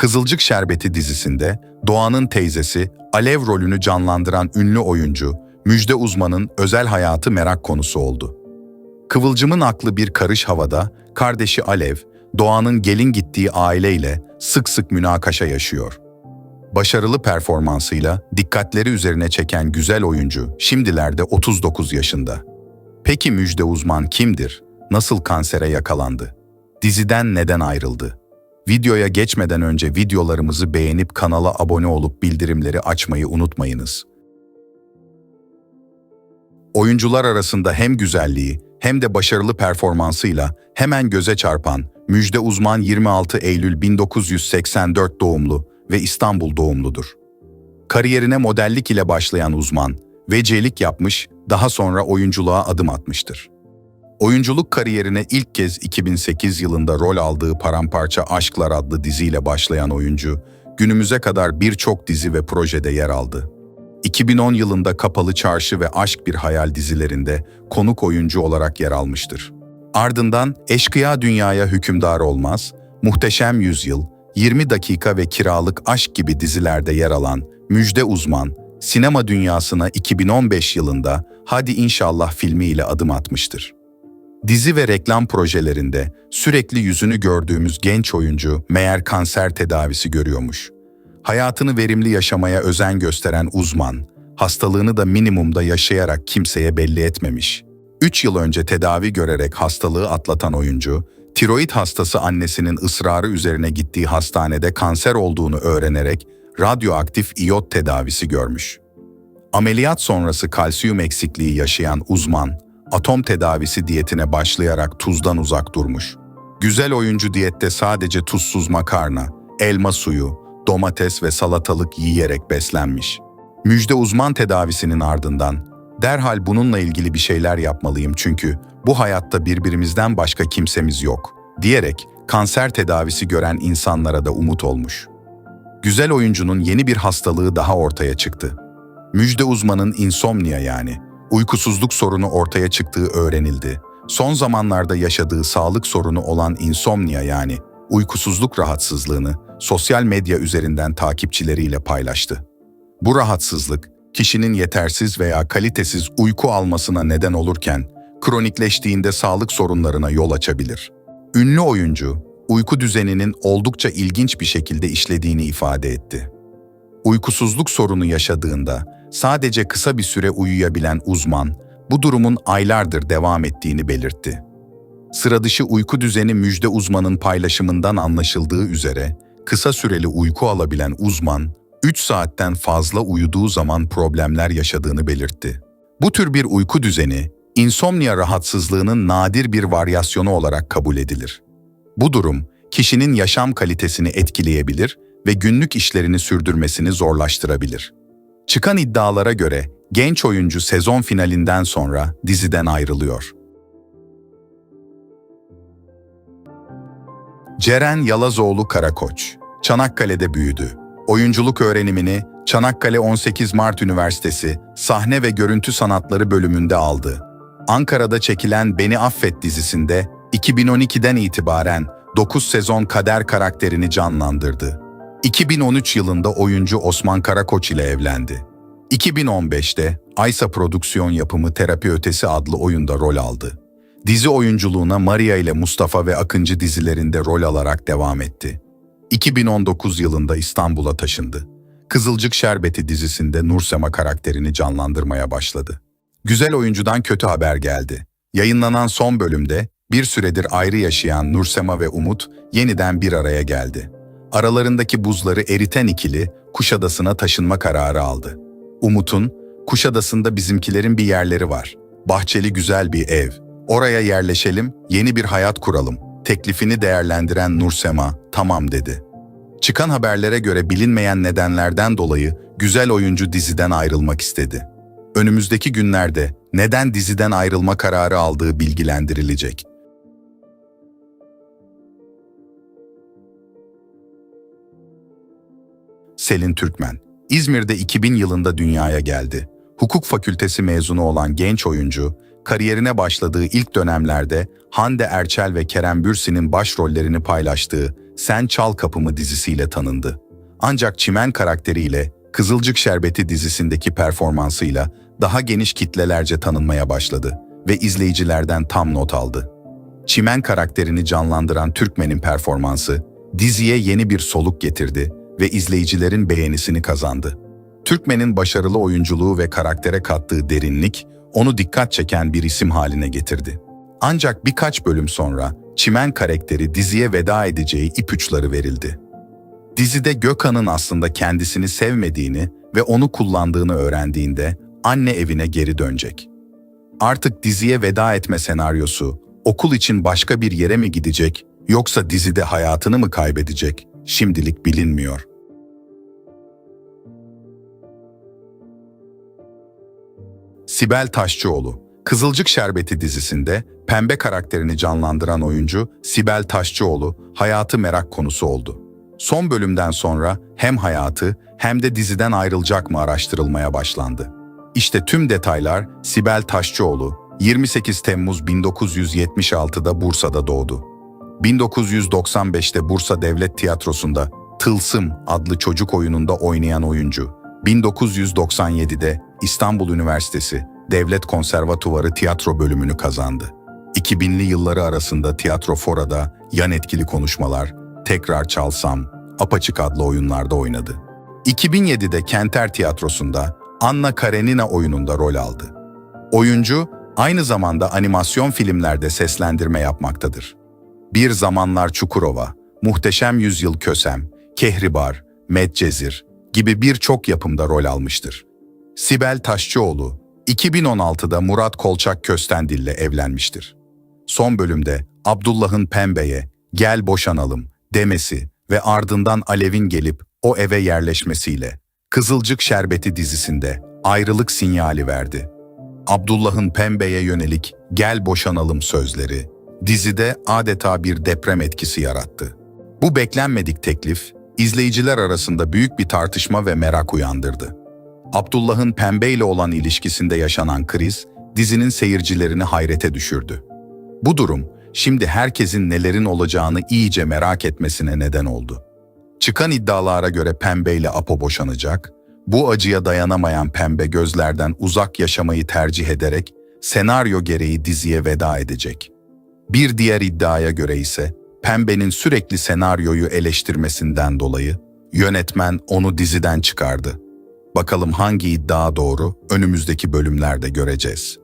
Kızılcık Şerbeti dizisinde Doğan'ın teyzesi Alev rolünü canlandıran ünlü oyuncu Müjde Uzman'ın özel hayatı merak konusu oldu. Kıvılcım'ın aklı bir karış havada, kardeşi Alev, Doğan'ın gelin gittiği aileyle sık sık münakaşa yaşıyor. Başarılı performansıyla dikkatleri üzerine çeken güzel oyuncu şimdilerde 39 yaşında. Peki Müjde Uzman kimdir? Nasıl kansere yakalandı? Diziden neden ayrıldı? Videoya geçmeden önce videolarımızı beğenip kanala abone olup bildirimleri açmayı unutmayınız. Oyuncular arasında hem güzelliği hem de başarılı performansıyla hemen göze çarpan Müjde Uzman 26 Eylül 1984 doğumlu ve İstanbul doğumludur. Kariyerine modellik ile başlayan uzman, vecelik yapmış, daha sonra oyunculuğa adım atmıştır. Oyunculuk kariyerine ilk kez 2008 yılında rol aldığı Paramparça Aşklar adlı diziyle başlayan oyuncu, günümüze kadar birçok dizi ve projede yer aldı. 2010 yılında Kapalı Çarşı ve Aşk Bir Hayal dizilerinde konuk oyuncu olarak yer almıştır. Ardından Eşkıya Dünyaya Hükümdar Olmaz, Muhteşem Yüzyıl, 20 Dakika ve Kiralık Aşk gibi dizilerde yer alan Müjde Uzman, sinema dünyasına 2015 yılında Hadi İnşallah filmiyle adım atmıştır. Dizi ve reklam projelerinde sürekli yüzünü gördüğümüz genç oyuncu meğer kanser tedavisi görüyormuş. Hayatını verimli yaşamaya özen gösteren uzman, hastalığını da minimumda yaşayarak kimseye belli etmemiş. 3 yıl önce tedavi görerek hastalığı atlatan oyuncu, tiroid hastası annesinin ısrarı üzerine gittiği hastanede kanser olduğunu öğrenerek radyoaktif iyot tedavisi görmüş. Ameliyat sonrası kalsiyum eksikliği yaşayan uzman, atom tedavisi diyetine başlayarak tuzdan uzak durmuş. Güzel oyuncu diyette sadece tuzsuz makarna, elma suyu, domates ve salatalık yiyerek beslenmiş. Müjde uzman tedavisinin ardından derhal bununla ilgili bir şeyler yapmalıyım çünkü bu hayatta birbirimizden başka kimsemiz yok diyerek kanser tedavisi gören insanlara da umut olmuş. Güzel oyuncunun yeni bir hastalığı daha ortaya çıktı. Müjde uzmanın insomnia yani uykusuzluk sorunu ortaya çıktığı öğrenildi. Son zamanlarda yaşadığı sağlık sorunu olan insomnia yani uykusuzluk rahatsızlığını sosyal medya üzerinden takipçileriyle paylaştı. Bu rahatsızlık kişinin yetersiz veya kalitesiz uyku almasına neden olurken kronikleştiğinde sağlık sorunlarına yol açabilir. Ünlü oyuncu uyku düzeninin oldukça ilginç bir şekilde işlediğini ifade etti. Uykusuzluk sorunu yaşadığında sadece kısa bir süre uyuyabilen uzman, bu durumun aylardır devam ettiğini belirtti. Sıradışı uyku düzeni müjde uzmanın paylaşımından anlaşıldığı üzere, kısa süreli uyku alabilen uzman, 3 saatten fazla uyuduğu zaman problemler yaşadığını belirtti. Bu tür bir uyku düzeni, insomnia rahatsızlığının nadir bir varyasyonu olarak kabul edilir. Bu durum, kişinin yaşam kalitesini etkileyebilir ve günlük işlerini sürdürmesini zorlaştırabilir. Çıkan iddialara göre genç oyuncu sezon finalinden sonra diziden ayrılıyor. Ceren Yalazoğlu Karakoç, Çanakkale'de büyüdü. Oyunculuk öğrenimini Çanakkale 18 Mart Üniversitesi Sahne ve Görüntü Sanatları bölümünde aldı. Ankara'da çekilen Beni Affet dizisinde 2012'den itibaren 9 sezon kader karakterini canlandırdı. 2013 yılında oyuncu Osman Karakoç ile evlendi. 2015'te Aysa Prodüksiyon yapımı Terapi Ötesi adlı oyunda rol aldı. Dizi oyunculuğuna Maria ile Mustafa ve Akıncı dizilerinde rol alarak devam etti. 2019 yılında İstanbul'a taşındı. Kızılcık Şerbeti dizisinde Nursema karakterini canlandırmaya başladı. Güzel oyuncudan kötü haber geldi. Yayınlanan son bölümde bir süredir ayrı yaşayan Nursema ve Umut yeniden bir araya geldi. Aralarındaki buzları eriten ikili Kuşadası'na taşınma kararı aldı. Umut'un, Kuşadası'nda bizimkilerin bir yerleri var. Bahçeli güzel bir ev. Oraya yerleşelim, yeni bir hayat kuralım. Teklifini değerlendiren Nursema, tamam dedi. Çıkan haberlere göre bilinmeyen nedenlerden dolayı güzel oyuncu diziden ayrılmak istedi. Önümüzdeki günlerde neden diziden ayrılma kararı aldığı bilgilendirilecek. Selin Türkmen, İzmir'de 2000 yılında dünyaya geldi. Hukuk fakültesi mezunu olan genç oyuncu, kariyerine başladığı ilk dönemlerde Hande Erçel ve Kerem Bürsin'in başrollerini paylaştığı Sen Çal Kapımı dizisiyle tanındı. Ancak Çimen karakteriyle Kızılcık Şerbeti dizisindeki performansıyla daha geniş kitlelerce tanınmaya başladı ve izleyicilerden tam not aldı. Çimen karakterini canlandıran Türkmen'in performansı diziye yeni bir soluk getirdi ve izleyicilerin beğenisini kazandı. Türkmen'in başarılı oyunculuğu ve karaktere kattığı derinlik onu dikkat çeken bir isim haline getirdi. Ancak birkaç bölüm sonra Çimen karakteri diziye veda edeceği ipuçları verildi. Dizide Gökhan'ın aslında kendisini sevmediğini ve onu kullandığını öğrendiğinde anne evine geri dönecek. Artık diziye veda etme senaryosu okul için başka bir yere mi gidecek yoksa dizide hayatını mı kaybedecek şimdilik bilinmiyor. Sibel Taşçıoğlu, Kızılcık Şerbeti dizisinde pembe karakterini canlandıran oyuncu Sibel Taşçıoğlu hayatı merak konusu oldu. Son bölümden sonra hem hayatı hem de diziden ayrılacak mı araştırılmaya başlandı. İşte tüm detaylar Sibel Taşçıoğlu 28 Temmuz 1976'da Bursa'da doğdu. 1995'te Bursa Devlet Tiyatrosu'nda Tılsım adlı çocuk oyununda oynayan oyuncu. 1997'de İstanbul Üniversitesi Devlet Konservatuvarı tiyatro bölümünü kazandı. 2000'li yılları arasında Tiyatro Fora'da yan etkili konuşmalar, Tekrar Çalsam, Apaçık adlı oyunlarda oynadı. 2007'de Kenter Tiyatrosu'nda Anna Karenina oyununda rol aldı. Oyuncu aynı zamanda animasyon filmlerde seslendirme yapmaktadır. Bir Zamanlar Çukurova, Muhteşem Yüzyıl Kösem, Kehribar, Medcezir gibi birçok yapımda rol almıştır. Sibel Taşçıoğlu, 2016'da Murat Kolçak Köstendil'le evlenmiştir. Son bölümde Abdullah'ın Pembe'ye gel boşanalım demesi ve ardından Alev'in gelip o eve yerleşmesiyle Kızılcık Şerbeti dizisinde ayrılık sinyali verdi. Abdullah'ın Pembe'ye yönelik gel boşanalım sözleri dizide adeta bir deprem etkisi yarattı. Bu beklenmedik teklif izleyiciler arasında büyük bir tartışma ve merak uyandırdı. Abdullah'ın Pembe ile olan ilişkisinde yaşanan kriz dizinin seyircilerini hayrete düşürdü. Bu durum şimdi herkesin nelerin olacağını iyice merak etmesine neden oldu. Çıkan iddialara göre Pembe ile Apo boşanacak, bu acıya dayanamayan Pembe gözlerden uzak yaşamayı tercih ederek senaryo gereği diziye veda edecek. Bir diğer iddiaya göre ise Pembe'nin sürekli senaryoyu eleştirmesinden dolayı yönetmen onu diziden çıkardı. Bakalım hangi iddia doğru önümüzdeki bölümlerde göreceğiz.